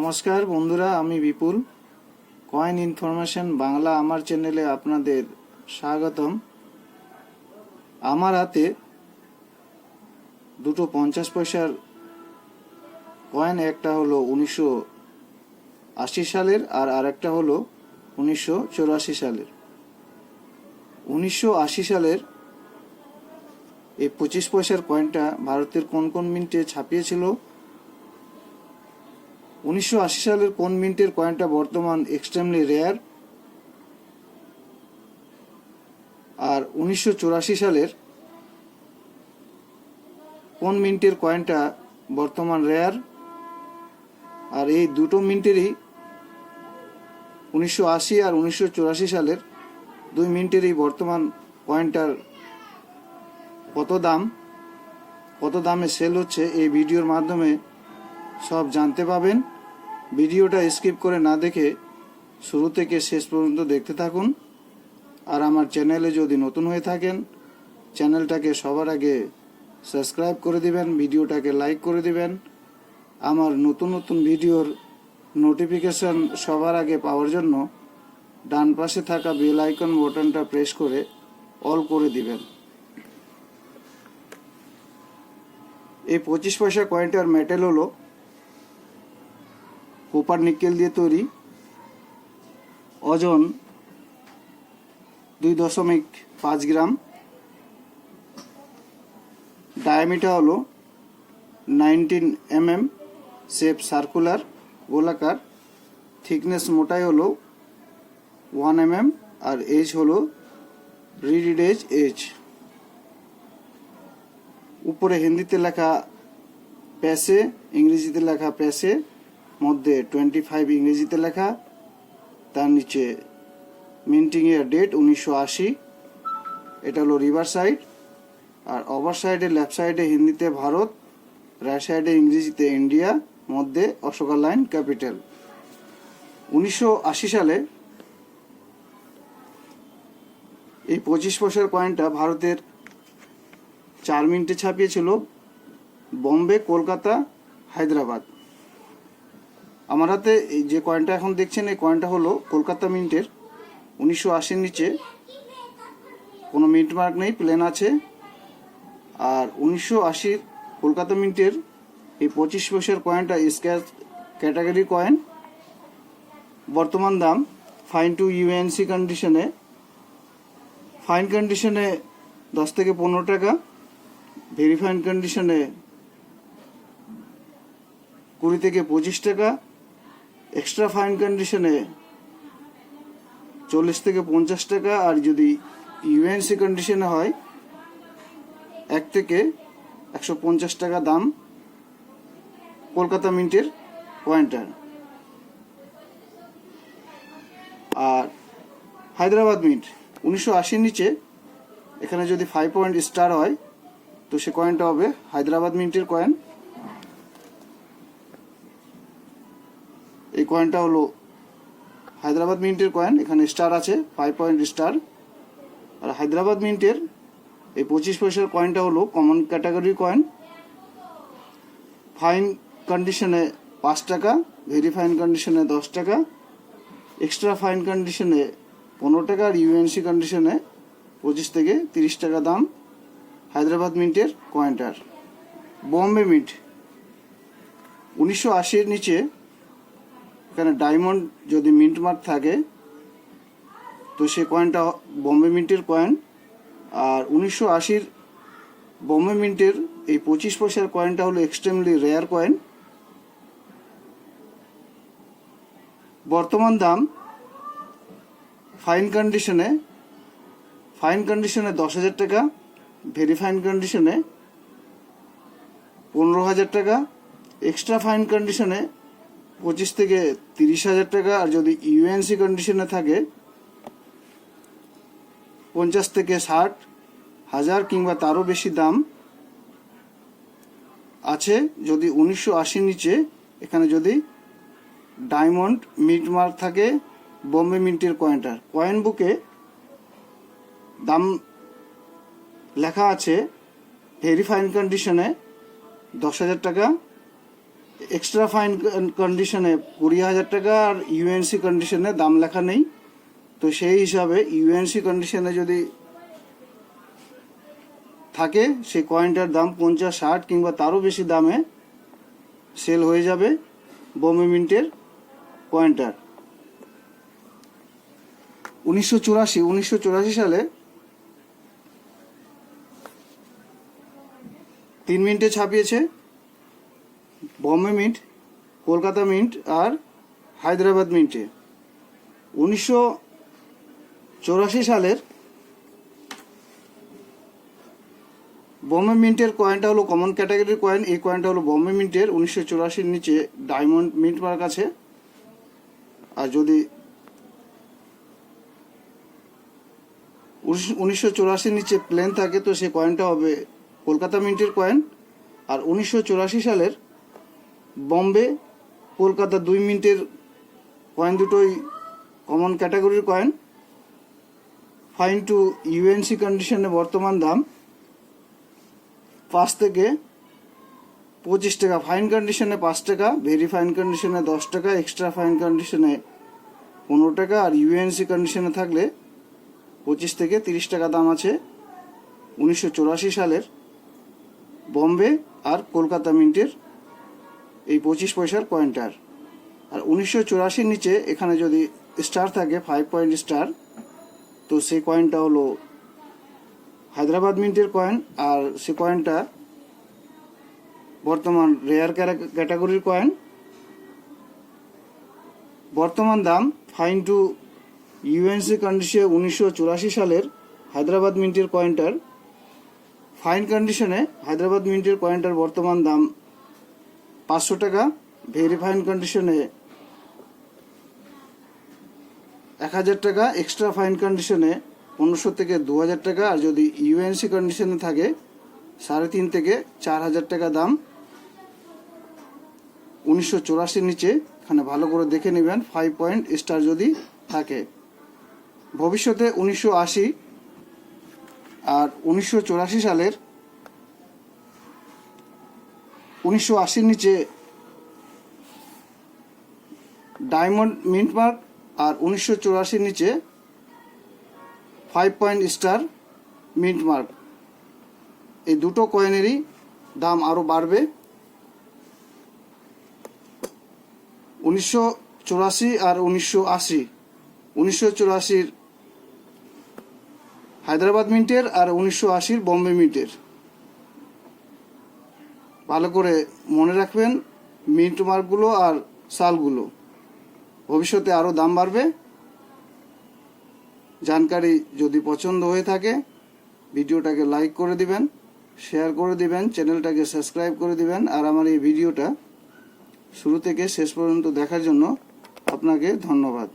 নমস্কার বন্ধুরা, আমি বিপুল। কয়েন ইনফরমেশন বাংলা আমার চ্যানেলে আপনাদের স্বাগতম। আমার হাতে দুটো পঞ্চাশ পয়সার কয়েন একটা হলো উনিশশো আশি সালের আর আরেকটা হলো উনিশশো চৌরাশি সালের। উনিশশো আশি সালের এই পঁচিশ পয়সার কয়েনটা ভারতের কোন কোন মিন্টে ছাপিয়েছিল? উনিশশো আশি সালের কোন মিন্টের কয়েনটা বর্তমান এক্সট্রিমলি রেয়ার আর উনিশশো চুরাশি সালের কোন মিন্টের কয়েনটা বর্তমান রেয়ার আর এই দুটো মিন্টেরই উনিশশো আশি আর উনিশশো চুরাশি সালের দুই মিন্টেরই বর্তমান কয়েনটার কত দাম? কত দামে সেল হচ্ছে? এই ভিডিওর মাধ্যমে সব জানতে পাবেন। ভিডিওটা স্কিপ করে না দেখে শুরু থেকে শেষ পর্যন্ত দেখতে থাকুন। আর আমার চ্যানেলে যদি নতুন হয়ে থাকেন, চ্যানেলটাকে সবার আগে সাবস্ক্রাইব করে দিবেন, ভিডিওটাকে লাইক করে দিবেন। আমার নতুন নতুন ভিডিওর নোটিফিকেশন সবার আগে পাওয়ার জন্য ডান পাশে থাকা বেল আইকন বাটনটা প্রেস করে অল করে দিবেন। এই পঁচিশ পয়সা কয়েনটার মেটেল হলো কোপার নিকেল দিয়ে তৈরি ওজন দুই দশমিক পাঁচ গ্রাম ডায়ামিটার হলো nineteen M M shape circular গোলাকার থিকনেস মোটাই হলো ওয়ান এম এম আর এজ হলো রিডিড এজ এজ উপরে হিন্দিতে লেখা প্যাসে ইংরেজিতে লেখা প্যাসে মধ্যে টোয়েন্টি ফাইভ ইংরেজিতে লেখা, তার নিচে মিন্টিং এর ডেট উনিশশো আশি, এটা হলো রিভার সাইড আর ওভার সাইডে লেফট সাইডে হিন্দিতে ভারত রাইট সাইডে ইংরেজিতে ইন্ডিয়া মধ্যে অশোকা লাইন ক্যাপিটাল। উনিশশো আশি সালে এই পঁচিশ পয়সার কয়েনটা ভারতের চার মিনিটে ছাপিয়েছিল, বম্বে, কলকাতা, হায়দ্রাবাদ। আমার হাতে এই যে কয়েনটা এখন দেখছেন, এই কয়েনটা হলো কলকাতা মিন্টের উনিশশো আশির নিচে। কোনো মিন্ট মার্ক নেই প্লেন আছে। আর উনিশশো আশির কলকাতা মিন্টের এই পঁচিশ পয়সার কয়েনটা স্ক্যাচ ক্যাটাগরি কয়েন বর্তমান দাম ফাইন টু ইউএনসি কন্ডিশনে ফাইন কন্ডিশনে দশ থেকে পনেরো টাকা। ভেরিফাইন কন্ডিশনে কুড়ি থেকে পঁচিশ টাকা। এক্সট্রা ফাইন কন্ডিশনে চল্লিশ থেকে পঞ্চাশ টাকা আর যদি ইউএনসি কন্ডিশনে হয়, এক থেকে একশো পঞ্চাশ টাকা দাম কলকাতা মিন্টের পয়েন্টার আর হায়দ্রাবাদ মিন্ট, উনিশশো আশির নিচে এখানে যদি ফাইভ পয়েন্ট স্টার হয়, তো সে কয়েনটা হবে হায়দ্রাবাদ মিন্টের কয়েন কয়েনটা হলো হায়দ্রাবাদ মিন্টের কয়েন এখানে স্টার আছে ফাইভ পয়েন্ট স্টার আর হায়দ্রাবাদ মিন্টের এই পঁচিশ পয়সার কয়েনটা হলো কমন ক্যাটাগরি কয়েন ফাইন কন্ডিশনে পাঁচ টাকা ভেরি ফাইন কন্ডিশনে দশ টাকা। এক্সট্রা ফাইন কন্ডিশনে পনেরো টাকা, আর ইউএনসি কন্ডিশনে পঁচিশ থেকে তিরিশ টাকা দাম হায়দ্রাবাদ মিন্টের কয়েনটার বম্বে মিন্ট, উনিশশো আশির নিচে এখানে ডায়মন্ড যদি মিন্ট মার্ক থাকে, তো সে কয়েনটা বম্বে মিন্টের কয়েন আর উনিশশো আশির বম্বে মিন্টের এই পঁচিশ পয়সার কয়েনটা হলো এক্সট্রিমলি রেয়ার কয়েন বর্তমান দাম ফাইন কন্ডিশনে ফাইন কন্ডিশনে দশ হাজার টাকা ভেরি ফাইন কন্ডিশনে পনেরো হাজার টাকা এক্সট্রা ফাইন কন্ডিশনে পঁচিশ থেকে তিরিশ হাজার টাকা, আর যদি ইউএনসি কন্ডিশনে থাকে, পঞ্চাশ থেকে ষাট হাজার কিংবা তারও বেশি দাম আছে। যদি উনিশশো আশির নিচে, এখানে যদি ডায়মন্ড মিট মার্ক থাকে, বম্বে মিন্টের কয়েনটার কয়েন বুকে দাম লেখা আছে ভেরি ফাইন কন্ডিশনে দশ হাজার টাকা। এক্সট্রা ফাইন কন্ডিশনে কুড়ি হাজার টাকা আর ইউএনসি কন্ডিশনে দাম লেখা নেই। তো সেই হিসাবে ইউএনসি কন্ডিশনে যদি থাকে, সেই কয়েনটার দাম পঞ্চাশ, ষাট কিংবা তারও বেশি দামে সেল হয়ে যাবে বোম্বে মিন্টের কয়েনটার উনিশশো চুরাশি উনিশশো চুরাশি সালে তিন মিনিটে ছাপিয়েছে। বম্বে মিন্ট, কলকাতা মিন্ট আর হায়দ্রাবাদ মিন্টে। উনিশশো চৌরাশি সালের বম্বে মিন্টের কয়েনটা হলো কমন ক্যাটাগরির কয়েন এই কয়েনটা হলো বম্বে মিন্টের উনিশশো চৌরাশির নিচে ডায়মন্ড মিন্ট মার্ক আছে। আর যদি উনিশশো চৌরাশির নিচে প্লেন থাকে তো সেই কয়েনটা হবে কলকাতা মিন্টের কয়েন আর উনিশশো চৌরাশি সালের বম্বে, কলকাতা দুই মিনিটের কয়েন দুটোই কমন ক্যাটাগরির কয়েন ফাইন টু ইউএনসি কন্ডিশনে বর্তমান দাম পাঁচ থেকে পঁচিশ টাকা। ফাইন কন্ডিশনে পাঁচ টাকা ভেরি ফাইন কন্ডিশনে দশ টাকা এক্সট্রা ফাইন কন্ডিশনে পনেরো টাকা। আর ইউএনসি কন্ডিশনে থাকলে পঁচিশ থেকে তিরিশ টাকা দাম আছে উনিশশো সালের বম্বে আর কলকাতা মিন্টের এই পঁচিশ পয়সার কয়েনটার আর উনিশশো চুরাশির নিচে এখানে যদি স্টার থাকে ফাইভ পয়েন্ট স্টার তো সেই কয়েনটা হলো হায়দ্রাবাদ মিন্টের কয়েন আর সে কয়েনটা বর্তমান রেয়ার ক্যাটাগরির কয়েন বর্তমান দাম ফাইন টু ইউএনসি কন্ডিশনে উনিশশো চুরাশি সালের হায়দ্রাবাদ মিন্টের কয়েনটার ফাইন কন্ডিশনে হায়দ্রাবাদ মিন্টের কয়েনটার বর্তমান দাম পাঁচশো টাকা ভেরি ফাইন কন্ডিশনে এক হাজার টাকা এক্সট্রা ফাইন কন্ডিশনে পনেরোশো থেকে দু হাজার টাকা, আর যদি ইউএনসি কন্ডিশনে থাকে, সাড়ে তিন থেকে চার হাজার টাকা দাম। উনিশশো চৌরাশির নিচে, এখানে ভালো করে দেখে নেবেন ফাইভ পয়েন্ট স্টার যদি থাকে। ভবিষ্যতে উনিশশো আশি আর উনিশশো চৌরাশি সালের উনিশশো আশির নিচে ডায়মন্ড মিন্ট মার্ক আর উনিশশো চৌরাশির নিচে five point star mint mark এই দুটো কয়েনেরই দাম আরও বাড়বে। উনিশশো চৌরাশি আর উনিশশো আশি। উনিশশো চৌরাশির হায়দ্রাবাদ মিন্টের আর উনিশশো আশির বম্বে মিন্টের। ভালো করে মনে রাখবেন, মিন্ট মার্কগুলো আর সালগুলো। ভবিষ্যতে আরও দাম বাড়বে। জানকারি যদি পছন্দ হয়ে থাকে, ভিডিওটাকে লাইক করে দিবেন, শেয়ার করে দিবেন, চ্যানেলটাকে সাবস্ক্রাইব করে দিবেন, আর আমার এই ভিডিওটা শুরু থেকে শেষ পর্যন্ত দেখার জন্য আপনাকে ধন্যবাদ।